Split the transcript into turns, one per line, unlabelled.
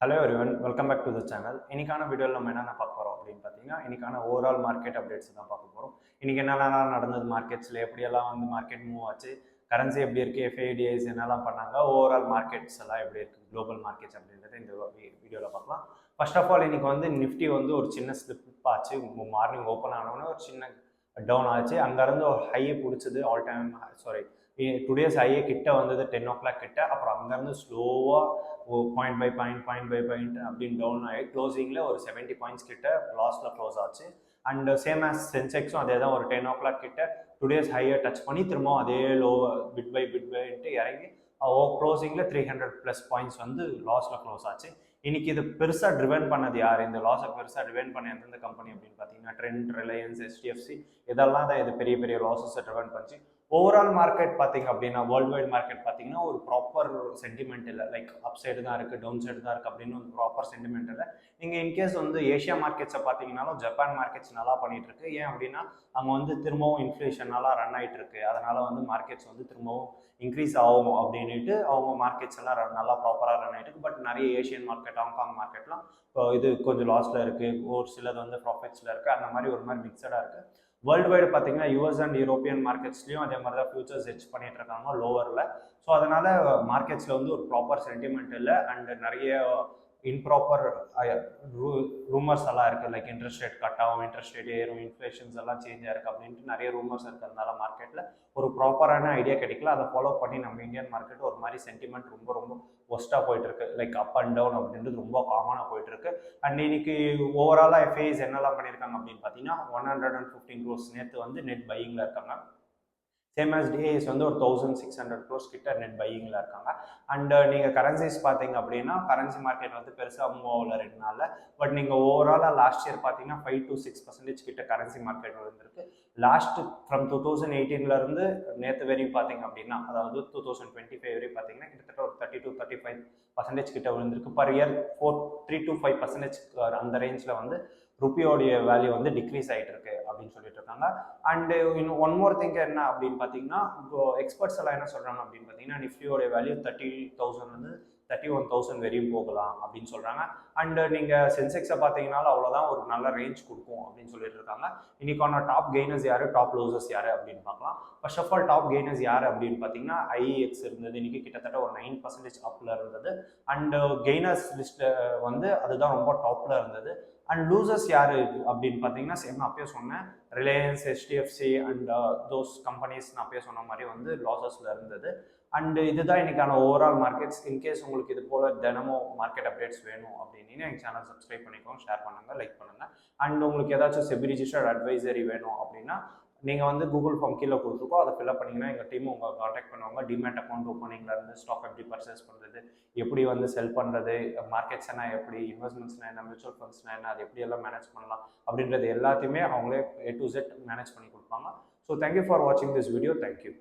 Hello everyone welcome back to the channel இன்னைக்கான வீடியோவில் நம்ம என்னென்ன பார்க்க போகிறோம் அப்படின்னு பார்த்தீங்கன்னா இன்னைக்கான ஓவரால் மார்க்கெட் அப்டேட்ஸ் தான் பார்க்க போகிறோம் இன்னைக்கு என்னென்னலாம் நடந்தது மார்க்கெட்ஸில் எப்படியெல்லாம் வந்து மார்க்கெட் மூவ் ஆச்சு கரன்சி எப்படி இருக்குது எஃப்ஐடிஐஸ் என்னெல்லாம் பண்ணாங்க ஓவரால் மார்க்கெட்ஸ் எல்லாம் எப்படி இருக்குது குளோபல் மார்க்கெட்ஸ் அப்படின்றத இந்த வீடியோவில் பார்க்கலாம். ஃபர்ஸ்ட் ஆஃப் ஆல் இன்னைக்கு வந்து நிஃப்டி வந்து ஒரு சின்ன ஸ்லிப் ஆச்சு. மார்னிங் ஓப்பன் ஆனோடனே ஒரு சின்ன டவுன் ஆச்சு. அங்கேருந்து ஒரு ஹையை பிடிச்சது ஆல் டைம் சாரி டுடேஸ் ஹையே கிட்ட வந்தது டென் ஓ கிளாக் கிட்ட அப்புறம் அங்கேருந்து ஸ்லோவாக point by point point by point அப்படின்னு டவுன் ஆகி க்ளோசிங்கில் ஒரு செவன்ட்டி பாயிண்ட்ஸ் கிட்ட லாஸில் க்ளோஸ் ஆச்சு. அண்ட் சேம் ஆஸ் சென்செக்ஸும் அதே தான் ஒரு டென் ஓ கிளாக் கிட்ட டுடேஸ் ஹையை டச் பண்ணி திரும்பவும் அதே low bit by bit point இறங்கி ஓ க்ளோசிங்கில் த்ரீ ஹண்ட்ரட் ப்ளஸ் பாயிண்ட்ஸ் வந்து லாஸில் க்ளோஸ் ஆச்சு. இன்னைக்கு இது பெருசாக ட்ரிவன் பண்ணது யார்? இந்த லாஸை பெருசாக ட்ரிவன் பண்ண எந்தெந்த கம்பெனி அப்படின்னு பார்த்தீங்கன்னா ட்ரெண்ட் ரிலையன்ஸ் எஸ்டிஎஃப்சி இதெல்லாம் தான் இது பெரிய பெரிய லாஸஸை ட்ரிவன் பண்ணிச்சு. ஓவரால் மார்க்கெட் பார்த்தீங்க அப்படின்னா வேர்ல்டு வைட் மார்க்கெட் பார்த்தீங்கன்னா ஒரு ப்ராப்பர் சென்டிமெண்ட் இல்லை. லைக் அப் சைடு தான் இருக்குது டவுன் சைடு தான் இருக்குது அப்படின்னு ஒரு ப்ராப்பர் சென்டிமெண்ட் இல்லை. நீங்கள் இன்கேஸ் வந்து ஏஷியா மார்க்கெட்ஸை பார்த்தீங்கன்னாலும் ஜப்பான் மார்க்கெட்ஸ் நல்லா பண்ணிட்டு இருக்கு ஏன் அப்படின்னா அங்கே வந்து திரும்பவும் இன்ஃப்ளேஷன் நல்லா ரன் ஆகிட்டு இருக்கு அதனால வந்து மார்க்கெட்ஸ் வந்து திரும்பவும் இன்க்ரீஸ் ஆகும் அப்படின்ட்டு அவங்க மார்க்கெட்ஸ் எல்லாம் ரன் நல்லா ப்ராப்பராக ரன் ஆகிட்டு இருக்கு பட் நிறைய ஏஷியன் மார்க்கெட் ஹாங்காங் மார்க்கெட்லாம் இப்போ இது கொஞ்சம் லாஸில் இருக்குது ஒரு சிலது வந்து ப்ராஃபிட்ஸில் இருக்குது அந்த மாதிரி ஒரு மாதிரி மிக்சடாக இருக்குது வேர்ல்டு வைடு பார்த்தீங்கன்னா யூஎஸ் அண்ட் யூரோப்பியன் மார்க்கெட்ஸ்லையும் அதே மாதிரி தான் ஃபியூச்சர்ஸ் ஹெச் பண்ணிட்டு இருக்காங்க லோவரில் ஸோ அதனால மார்க்கெட்ஸில் வந்து ஒரு ப்ராப்பர் சென்டிமெண்ட் இல்லை. அண்ட் நிறைய இன்ப்ராப்பர் ரூமர்ஸ் uh, எல்லாம் இருக்குது லைக் இன்ட்ரெஸ்ட் ரேட் கட் ஆகும் இன்ட்ரெஸ்ட் ரேட் ஏறும் இன்ஃப்ளேஷன்ஸ் எல்லாம் சேஞ்ச் ஆயிருக்கு அப்படின்ட்டு நிறைய ரூமர்ஸ் இருக்கிறதுனால மார்க்கெட்டில் ஒரு ப்ராப்பரான ஐடியா கிடைக்கல. அதை ஃபாலோ பண்ணி நம்ம இந்தியன் மார்க்கெட் ஒரு மாதிரி சென்டிமெண்ட் ரொம்ப ரொம்ப ஒஸ்ட்டாக போயிட்டுருக்கு லைக் அப் அண்ட் டவுன் அப்படின்றது ரொம்ப காமனாக போயிட்டுருக்கு அண்ட் இன்னைக்கு ஓவராலாக எஃப்ஐஸ் என்னெல்லாம் பண்ணியிருக்காங்க அப்படின்னு பார்த்தீங்கன்னா one hundred and fifteen crores நேற்று வந்து நெட் பையிங்கில் இருக்காங்க. சேம் ஆஸ் டிஏஎஸ் வந்து ஒரு தௌசண்ட் சிக்ஸ் ஹண்ட்ரட் க்ரோஸ் கிட்ட நெட் பையிங்கில் இருக்காங்க. அண்ட் நீங்கள் கரன்சிஸ் பார்த்தீங்க அப்படின்னா கரன்சி மார்க்கெட் வந்து பெருசாக மூவ் ஆகல ரெண்டு நாளில். பட் நீங்கள் ஓவராலாக லாஸ்ட் இயர் பார்த்தீங்கன்னா ஃபைவ் டு சிக்ஸ் பர்சன்டேஜ் கிட்ட கரன்சி மார்க்கெட் வந்துருக்கு லாஸ்ட் ஃப்ரம் டூ தௌசண்ட் எயிட்டீன்லேருந்து நேற்று வரையும் பார்த்தீங்க அப்படின்னா அதாவது டூ தௌசண்ட் டுவெண்ட்டி ஃபைவ் வரையும் பார்த்தீங்கன்னா கிட்டத்தட்ட ஒரு thirty to thirty five percentage கிட்ட விழுந்திருக்கு per year four three to five percentage அந்த ரேஞ்சில் வந்து ருப்பியோடைய வேல்யூ வந்து டிக்ரீஸ் ஆகிட்டு இருக்கு அப்படின்னு சொல்லிட்டு இருக்காங்க. அண்டு இன்னும் ஒன் மோர் திங்க் என்ன அப்படின்னு பார்த்தீங்கன்னா இப்போ எக்ஸ்பர்ட்ஸ் எல்லாம் என்ன சொல்கிறாங்க அப்படின்னு பார்த்தீங்கன்னா நிஃப்டியோடைய வேல்யூ தேர்ட்டி தௌசண்ட் வந்து தேர்ட்டி ஒன் தௌசண்ட் வரையும் போகலாம் அப்படின்னு சொல்கிறாங்க அண்டு நீங்கள் சென்செக்ஸை பார்த்தீங்கன்னாலும் அவ்வளோதான் ஒரு நல்ல ரேஞ்ச் கொடுக்கும் அப்படின்னு சொல்லிட்டு இருக்காங்க. இன்னைக்கான டாப் கெய்னர்ஸ் யார் டாப் லூசர்ஸ் யார் அப்படின்னு பார்க்கலாம் first of all top gainers யார் அப்படின்னு பார்த்தீங்கன்னா ஐஎக்ஸ் இருந்தது. இன்றைக்கி கிட்டத்தட்ட ஒரு நைன் பர்சன்டேஜ் அப்பில் இருந்தது. அண்டு கெய்னர்ஸ் லிஸ்ட்டில் வந்து அதுதான் ரொம்ப டாப்பில் இருந்தது. அண்ட் லூசர்ஸ் யார் அப்படின்னு பார்த்தீங்கன்னா சேம் நான் அப்பயே சொன்னேன். Reliance HDFC and those companies நான் அப்பயே சொன்ன மாதிரி வந்து லாசஸில் இருந்தது. அண்ட் இதுதான் இன்னைக்கான ஓவரால் மார்க்கெட்ஸ் இன்கேஸ் உங்களுக்கு இது போல் தினமும் மார்க்கெட் அப்டேட்ஸ் வேணும் அப்படின்னு எங்கள் சேனல் சப்ஸ்கிரைப் பண்ணிக்கோங்க ஷேர் பண்ணுங்கள் லைக் பண்ணுங்கள் அண்ட் உங்களுக்கு ஏதாச்சும் செபி ரிஜிஸ்டர்ட் அட்வைசரி வேணும் அப்படின்னா நீங்கள் வந்து கூகுள் ஃபார்ம் கீழே கொடுத்துருக்கோம் அதை ஃபில்அப் பண்ணிங்கன்னா எங்கள் டீம் உங்களை காண்டாக்ட் பண்ணுவாங்க. டிமேட் அக்கௌண்ட் ஓப்பனிங்லேருந்து ஸ்டாக் எப்படி பர்ச்சேஸ் பண்ணுறது எப்படி வந்து செல் பண்ணுறது மார்க்கெட்ஸ்னா எப்படி இன்வெஸ்ட்மெண்ட்ஸ்னா என்ன மியூச்சுவல் ஃபண்ட்ஸ்னா என்ன அது எப்படி எல்லாம் மேனேஜ் பண்ணலாம் அப்படின்றது எல்லாத்தையுமே அவங்களே ஏ டு செட் மேனேஜ் பண்ணி கொடுப்பாங்க. ஸோ தேங்க்யூ ஃபார் வாட்சிங் திஸ் வீடியோ தேங்க்யூ